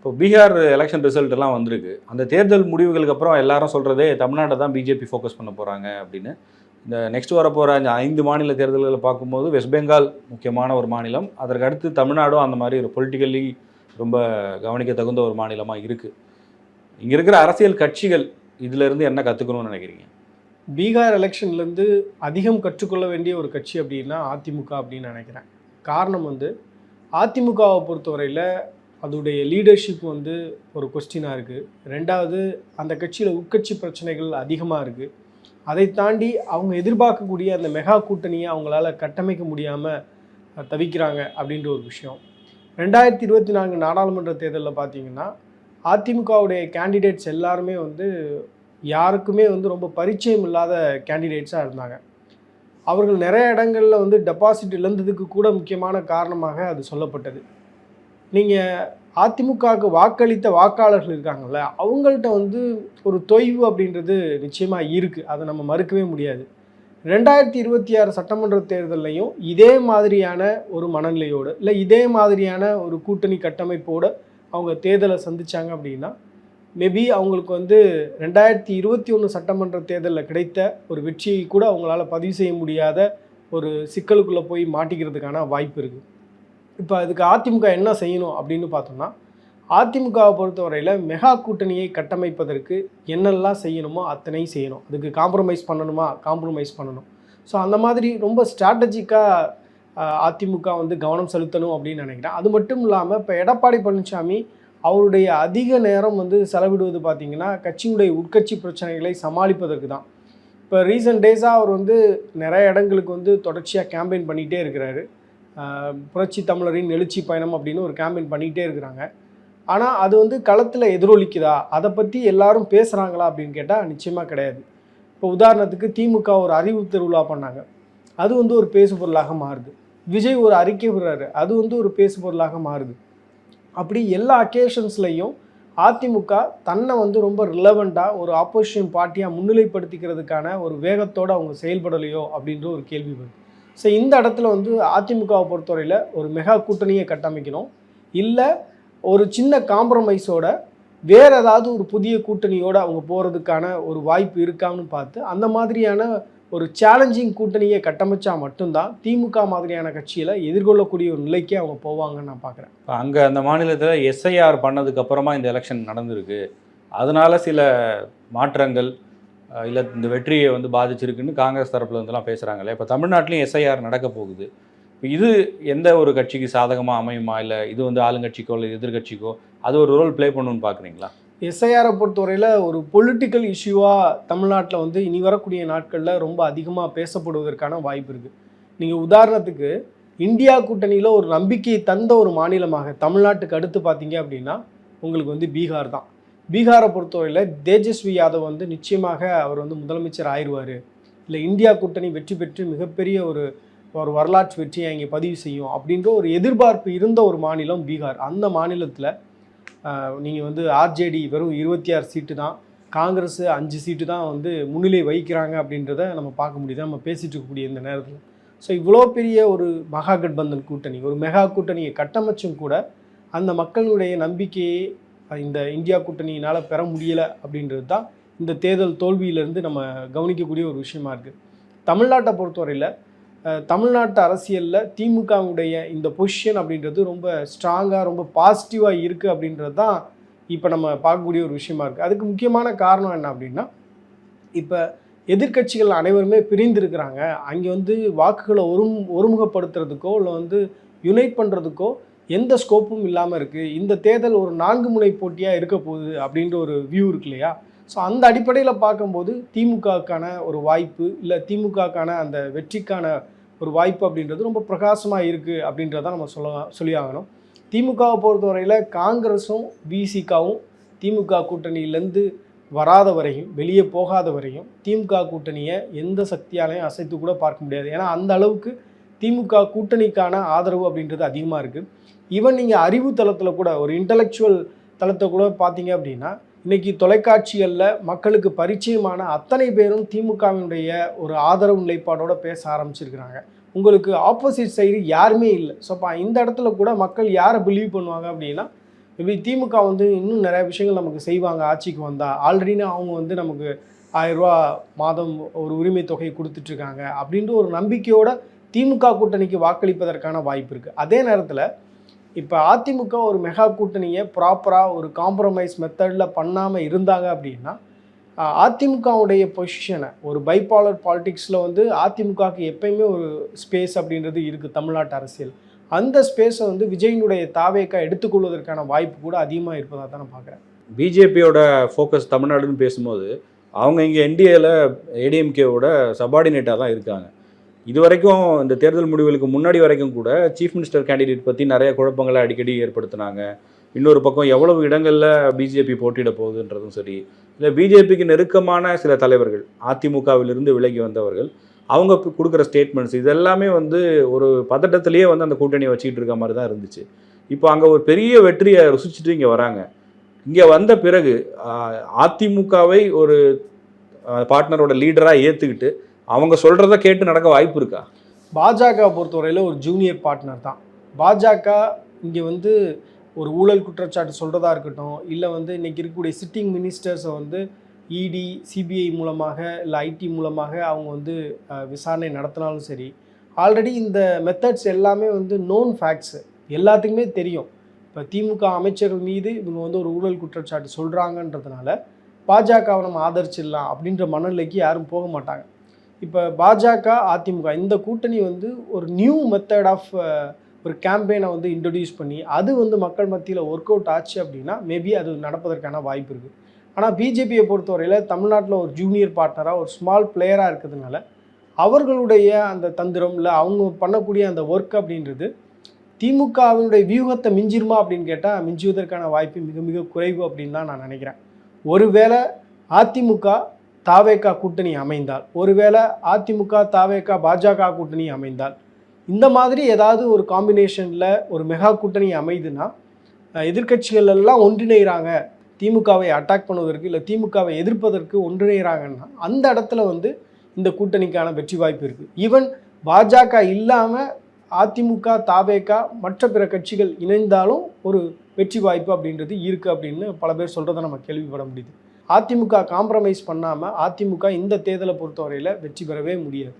இப்போ Bihar election result எல்லாம் வந்திருக்கு. அந்த தேர்தல் முடிவுகளுக்கு அப்புறம் எல்லாரும் சொல்கிறதே தமிழ்நாட்டை தான் பிஜேபி ஃபோக்கஸ் பண்ண போகிறாங்க அப்படின்னு. இந்த நெக்ஸ்ட் வரப்போகிற அந்த ஐந்து மாநில தேர்தல்களை பார்க்கும்போது வெஸ்ட் பெங்கால் முக்கியமான ஒரு மாநிலம். அதற்கு அடுத்து தமிழ்நாடும் அந்த மாதிரி ஒரு பொலிட்டிக்கலி ரொம்ப கவனிக்க தகுந்த ஒரு மாநிலமாக இருக்குது இங்கே இருக்கிற அரசியல் கட்சிகள் இதிலேருந்து என்ன கற்றுக்கணும்னு நினைக்கிறீங்க? பீகார் எலெக்ஷன்லேருந்து அதிகம் கற்றுக்கொள்ள வேண்டிய ஒரு கட்சி அப்படின்னா அதிமுக அப்படின்னு நினைக்கிறேன். காரணம் வந்து அதிமுகவை பொறுத்தவரையில் அதோடைய லீடர்ஷிப் வந்து ஒரு கொஸ்டினாக இருக்குது ரெண்டாவது அந்த கட்சியில் உட்கட்சி பிரச்சனைகள் அதிகமாக இருக்குது அதை தாண்டி அவங்க எதிர்பார்க்கக்கூடிய அந்த மெகா கூட்டணியை அவங்களால கட்டமைக்க முடியாமல் தவிக்கிறாங்க அப்படின்ற ஒரு விஷயம். ரெண்டாயிரத்தி இருபத்தி நான்கு நாடாளுமன்ற தேர்தலில் பார்த்தீங்கன்னா அதிமுகவுடைய கேண்டிடேட்ஸ் எல்லாருமே வந்து யாருக்குமே வந்து ரொம்ப பரிச்சயம் இல்லாத கேண்டிடேட்ஸாக இருந்தாங்க. அவர்கள் நிறைய இடங்களில் வந்து டெபாசிட் இழந்ததுக்கு கூட முக்கியமான காரணமாக அது சொல்லப்பட்டது. நீங்கள் அதிமுகவுக்கு வாக்களித்த வாக்காளர்கள் இருக்காங்கல்ல அவங்கள்ட்ட வந்து ஒரு தொய்வு அப்படின்றது நிச்சயமாக இருக்குது அதை நம்ம மறுக்கவே முடியாது. ரெண்டாயிரத்தி இருபத்தி ஆறு சட்டமன்ற தேர்தல்லையும் இதே மாதிரியான ஒரு மனநிலையோடு இல்லை இதே மாதிரியான ஒரு கூட்டணி கட்டமைப்போடு அவங்க தேர்தலை சந்தித்தாங்க அப்படின்னா மேபி அவங்களுக்கு வந்து ரெண்டாயிரத்தி இருபத்தி ஒன்று சட்டமன்ற தேர்தலில் கிடைத்த ஒரு வெற்றியை கூட அவங்களால பதிவு செய்ய முடியாத ஒரு சிக்கலுக்குள்ளே போய் மாட்டிக்கிறதுக்கான வாய்ப்பு இருக்குது இப்போ அதுக்கு அதிமுக என்ன செய்யணும் அப்படின்னு பார்த்தோம்னா அதிமுகவை பொறுத்தவரையில் மெகா கூட்டணியை கட்டமைப்பதற்கு என்னெல்லாம் செய்யணுமோ அத்தனையும் செய்யணும். அதுக்கு காம்ப்ரமைஸ் பண்ணணுமா? காம்ப்ரமைஸ் பண்ணணும். ஸோ அந்த மாதிரி ரொம்ப ஸ்ட்ராட்டஜிக்காக அதிமுக வந்து கவனம் செலுத்தணும் அப்படின்னு நினைக்கிறேன். அது மட்டும் இல்லாமல் இப்போ எடப்பாடி பழனிசாமி அவருடைய அதிக நேரம் வந்து செலவிடுவது பார்த்திங்கன்னா கட்சியுடைய உட்கட்சி பிரச்சனைகளை சமாளிப்பதற்கு தான். இப்போ ரீசன்ட் டேஸாக அவர் வந்து நிறைய இடங்களுக்கு வந்து தொடர்ச்சியாக கேம்பெயின் பண்ணிகிட்டே இருக்கிறாரு. புரட்சி தமிழரின் எழுச்சி பயணம் அப்படின்னு ஒரு கேம்பெயின் பண்ணிகிட்டே இருக்கிறாங்க. ஆனால் அது வந்து களத்தில் எதிரொலிக்குதா? அதை பற்றி எல்லாரும் பேசுகிறாங்களா அப்படின்னு கேட்டால் நிச்சயமாக கிடையாது. இப்போ உதாரணத்துக்கு திமுக ஒரு அறிவு திருவிழா பண்ணாங்க. அது வந்து ஒரு பேசு பொருளாக மாறுது. விஜய் ஒரு அறிக்கை விடுறாரு. அது வந்து ஒரு பேசு பொருளாக மாறுது. அப்படி எல்லா அக்கேஷன்ஸ்லையும் அதிமுக தன்னை வந்து ரொம்ப ரிலவெண்ட்டாக ஒரு ஆப்போசிஷன் பார்ட்டியாக முன்னிலைப்படுத்திக்கிறதுக்கான ஒரு வேகத்தோடு அவங்க செயல்படலையோ அப்படின்ற ஒரு கேள்வி வருது. ஸோ இந்த இடத்துல வந்து அதிமுகவை பொறுத்தவரையில் ஒரு மெகா கூட்டணியை கட்டமைக்கணும். இல்லை ஒரு சின்ன காம்ப்ரமைஸோட வேறு ஏதாவது ஒரு புதிய கூட்டணியோடு அவங்க போகிறதுக்கான ஒரு வாய்ப்பு இருக்கான்னு பார்த்து அந்த மாதிரியான ஒரு சேலஞ்சிங் கூட்டணியை கட்டமைச்சா மட்டும்தான் திமுக மாதிரியான கட்சியில் எதிர்கொள்ளக்கூடிய ஒரு நிலைக்கே அவங்க போவாங்கன்னு நான் பார்க்குறேன். இப்போ அங்கே அந்த மாநிலத்தில் எஸ்ஐஆர் பண்ணதுக்கு அப்புறமா இந்த எலெக்ஷன் நடந்திருக்கு. அதனால சில மாற்றங்கள் இல்லை இந்த வெற்றியை வந்து பாதிச்சிருக்குன்னு காங்கிரஸ் தரப்புல இருந்தெல்லாம் பேசுகிறாங்களே இப்போ தமிழ்நாட்டிலையும் எஸ்ஐஆர் நடக்க போகுது. இப்போ இது எந்த ஒரு கட்சிக்கு சாதகமாக அமையுமா? இல்லை இது வந்து ஆளுங்கட்சிக்கோ இல்லை எதிர்கட்சிக்கோ அது ஒரு ரோல் ப்ளே பண்ணணும்னு பார்க்குறீங்களா எஸ்ஐஆரை பொறுத்தவரையில் ஒரு பொலிட்டிக்கல் இஷ்யூவாக தமிழ்நாட்டில் வந்து இனி வரக்கூடிய நாட்களில் ரொம்ப அதிகமாக பேசப்படுவதற்கான வாய்ப்பு இருக்குது நீங்கள் உதாரணத்துக்கு இந்தியா கூட்டணியில் ஒரு நம்பிக்கையை தந்த ஒரு மாநிலமாக தமிழ்நாட்டுக்கு அடுத்து பார்த்தீங்க அப்படின்னா உங்களுக்கு வந்து பீகார் தான். பீகாரை பொறுத்தவரையில் தேஜஸ்வி யாதவ் வந்து நிச்சயமாக அவர் வந்து முதலமைச்சர் ஆயிடுவார் இல்லை இந்தியா கூட்டணி வெற்றி பெற்று மிகப்பெரிய ஒரு ஒரு வரலாற்று வெற்றியை இங்கே பதிவு செய்யும் அப்படின்ற ஒரு எதிர்பார்ப்பு இருந்த ஒரு மாநிலம் பீகார். அந்த மாநிலத்தில் நீங்கள் வந்து ஆர்ஜேடி வெறும் இருபத்தி ஆறு சீட்டு தான் காங்கிரஸ் அஞ்சு சீட்டு தான் வந்து முன்னிலை வகிக்கிறாங்க அப்படின்றத நம்ம பார்க்க முடியுது. நம்ம பேசிட்டு இருக்கக்கூடிய இந்த நேரத்தில். ஸோ இவ்வளோ பெரிய ஒரு மகா கட்பந்தன் கூட்டணி ஒரு மெகா கூட்டணியை கட்டமைச்சும் கூட அந்த மக்களுடைய நம்பிக்கையை இந்த இந்தியா கூட்டணியினால் பெற முடியலை அப்படின்றது தான் இந்த தேர்தல் தோல்வியிலேருந்து நம்ம கவனிக்கக்கூடிய ஒரு விஷயமா இருக்குது தமிழ்நாட்டை பொறுத்தவரையில் தமிழ்நாட்டு அரசியலில் திமுகவுடைய இந்த பொசிஷன் அப்படின்றது ரொம்ப ஸ்ட்ராங்காக ரொம்ப பாசிட்டிவாக இருக்குது அப்படின்றது தான் இப்போ நம்ம பார்க்கக்கூடிய ஒரு விஷயமா இருக்குது அதுக்கு முக்கியமான காரணம் என்ன அப்படின்னா இப்போ எதிர்க்கட்சிகள் அனைவருமே பிரிந்திருக்கிறாங்க. அங்கே வந்து வாக்குகளை ஒரு ஒருமுகப்படுத்துறதுக்கோ இல்லை வந்து யுனைட் பண்ணுறதுக்கோ எந்த ஸ்கோப்பும் இல்லாமல் இருக்குது இந்த தேர்தல் ஒரு நான்கு முனை போட்டியாக இருக்க போகுது அப்படின்ற ஒரு வியூ இருக்கு இல்லையா? ஸோ அந்த அடிப்படையில் பார்க்கும்போது திமுகவுக்கான ஒரு வாய்ப்பு இல்லை திமுகவுக்கான அந்த வெற்றிக்கான ஒரு வாய்ப்பு அப்படின்றது ரொம்ப பிரகாசமாக இருக்குது அப்படின்றத நம்ம சொல்ல சொல்லியாகணும். திமுகவை பொறுத்தவரையில் காங்கிரஸும் விசிகாவும் திமுக கூட்டணியிலேருந்து வராத வரையும் வெளியே போகாத வரையும் திமுக கூட்டணியை எந்த சக்தியாலையும் அசைத்து கூட பார்க்க முடியாது. ஏன்னா அந்த அளவுக்கு திமுக கூட்டணிக்கான ஆதரவு அப்படின்றது அதிகமாக இருக்குது ஈவன் நீங்கள் அறிவு தளத்தில் கூட ஒரு இன்டலெக்சுவல் தளத்தை கூட பார்த்தீங்க அப்படின்னா இன்றைக்கி தொலைக்காட்சிகளில் மக்களுக்கு பரிச்சயமான அத்தனை பேரும் திமுகவினுடைய ஒரு ஆதரவு நிலைப்பாடோடு பேச ஆரம்பிச்சிருக்கிறாங்க. உங்களுக்கு ஆப்போசிட் சைடு யாருமே இல்லை. ஸோ அப்போ இந்த இடத்துல கூட மக்கள் யாரை பிலீவ் பண்ணுவாங்க அப்படின்னா மேபி திமுக வந்து இன்னும் நிறைய விஷயங்கள் நமக்கு செய்வாங்க ஆட்சிக்கு வந்தால் ஆல்ரெடினா அவங்க வந்து நமக்கு ஆயிரம் ரூபா மாதம் ஒரு உரிமை தொகை கொடுத்துட்ருக்காங்க அப்படின்ற ஒரு நம்பிக்கையோட திமுக கூட்டணிக்கு வாக்களிப்பதற்கான வாய்ப்பு இருக்குது அதே நேரத்தில் இப்போ அதிமுக ஒரு மெகா கூட்டணியை ப்ராப்பராக ஒரு காம்ப்ரமைஸ் மெத்தடில் பண்ணாமல் இருந்தாங்க அப்படின்னா அதிமுகவுடைய பொசிஷனை ஒரு பைபாலர் பாலிடிக்ஸில் வந்து அதிமுகவுக்கு எப்பயுமே ஒரு ஸ்பேஸ் அப்படின்றது இருக்குது தமிழ்நாட்டு அரசியல். அந்த ஸ்பேஸை வந்து விஜயினுடைய தாவேக்கா எடுத்துக்கொள்வதற்கான வாய்ப்பு கூட அதிகமாக இருப்பதாக தான் நான் பார்க்குறேன் பிஜேபியோட ஃபோக்கஸ் தமிழ்நாடுன்னு பேசும்போது அவங்க இங்கே என்டிஏல ஏடிஎம்கேவோட சபார்டினேட்டாக தான் இருக்காங்க. இது வரைக்கும் இந்த தேர்தல் முடிவுகளுக்கு முன்னாடி வரைக்கும் கூட சீஃப் மினிஸ்டர் கேண்டிடேட் பற்றி நிறைய குழப்பங்களை அடிக்கடி ஏற்படுத்தினாங்க. இன்னொரு பக்கம் எவ்வளவு இடங்களில் பிஜேபி போட்டியிட போகுதுன்றதும் சரி இல்லை பிஜேபிக்கு நெருக்கமான சில தலைவர்கள் அதிமுகவிலிருந்து விலகி வந்தவர்கள் அவங்க கொடுக்குற ஸ்டேட்மெண்ட்ஸ் இதெல்லாமே வந்து ஒரு பதட்டத்திலேயே வந்து அந்த கூட்டணியை வச்சுக்கிட்டு இருக்க மாதிரி தான் இருந்துச்சு. இப்போ அங்கே ஒரு பெரிய வெற்றியை ருசிச்சுட்டு இங்கே வராங்க. இங்கே வந்த பிறகு அதிமுகவை ஒரு பார்ட்னரோட லீடராக ஏற்றுக்கிட்டு அவங்க சொல்கிறத கேட்டு நடக்க வாய்ப்பு இருக்கா? பாஜக பொறுத்தவரையில் ஒரு ஜூனியர் பார்ட்னர் தான். பாஜக இங்கே வந்து ஒரு ஊழல் குற்றச்சாட்டு சொல்கிறதா இருக்கட்டும் இல்லை வந்து இன்றைக்கி இருக்கக்கூடிய சிட்டிங் மினிஸ்டர்ஸை வந்து இடி சிபிஐ மூலமாக இல்லை ஐடி மூலமாக அவங்க வந்து விசாரணை நடத்தினாலும் சரி ஆல்ரெடி இந்த மெத்தட்ஸ் எல்லாமே வந்து நோன் ஃபேக்ட்ஸு எல்லாத்துக்குமே தெரியும். இப்போ திமுக அமைச்சர்கள் மீது இவங்க வந்து ஒரு ஊழல் குற்றச்சாட்டு சொல்கிறாங்கன்றதுனால பாஜகவை நம்ம ஆதரிச்சிடலாம் அப்படின்ற மனநிலைக்கு யாரும் போக மாட்டாங்க. இப்போ பாஜக அதிமுக இந்த கூட்டணி வந்து ஒரு நியூ மெத்தட் ஆஃப் ஒரு கேம்பெயினை வந்து இன்ட்ரடியூஸ் பண்ணி அது வந்து மக்கள் மத்தியில் ஒர்க் அவுட் ஆச்சு அப்படின்னா மேபி அது நடப்பதற்கான வாய்ப்பு இருக்குது ஆனால் பிஜேபியை பொறுத்தவரையில் தமிழ்நாட்டில் ஒரு ஜூனியர் பார்ட்னராக ஒரு ஸ்மால் பிளேயராக இருக்கிறதுனால அவர்களுடைய அந்த தந்திரம் இல்லை அவங்க பண்ணக்கூடிய அந்த ஒர்க் அப்படின்றது திமுகவினுடைய வியூகத்தை மிஞ்சிருமா அப்படின்னு கேட்டால் மிஞ்சுவதற்கான வாய்ப்பு மிக மிக குறைவு அப்படின்னு தான் நான் நினைக்கிறேன். ஒருவேளை அதிமுக தாவேகா கூட்டணி அமைந்தால் ஒருவேளை அதிமுக தாவேகா பாஜக கூட்டணி அமைந்தால் இந்த மாதிரி ஏதாவது ஒரு காம்பினேஷனில் ஒரு மெகா கூட்டணி அமைதுன்னா எதிர்கட்சிகள் எதிர்க்கட்சிகள் எல்லாம் ஒன்றிணைகிறாங்க திமுகவை அட்டாக் பண்ணுவதற்கு இல்லை திமுகவை எதிர்ப்பதற்கு ஒன்றிணைகிறாங்கன்னா அந்த இடத்துல வந்து இந்த கூட்டணிக்கான வெற்றி வாய்ப்பு இருக்குது ஈவன் பாஜக இல்லாமல் அதிமுக தாவேகா மற்ற பிற கட்சிகள் இணைந்தாலும் ஒரு வெற்றி வாய்ப்பு அப்படின்றது இருக்குது அப்படின்னு பல பேர் சொல்கிறத நம்ம கேள்விப்பட முடியுது. அதிமுக காம்ப்ரமைஸ் பண்ணாமல் அதிமுக இந்த தேர்தலை பொறுத்தவரையில் வெற்றி பெறவே முடியாது.